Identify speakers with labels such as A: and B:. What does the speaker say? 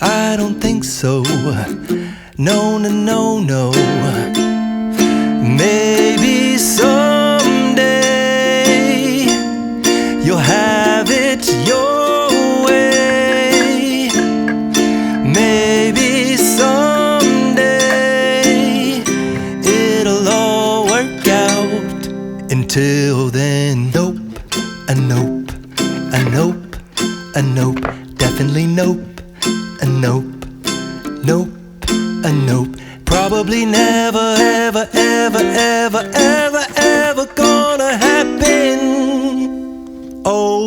A: I don't think so. No, no, no, no. Maybe someday you'll have it your way. Maybe someday it'll all work out. Until then, nope, a nope, a nope, a nope, definitely nope, a nope, nope, a nope. Probably never, ever, ever, ever, ever, ever gonna happen. Oh.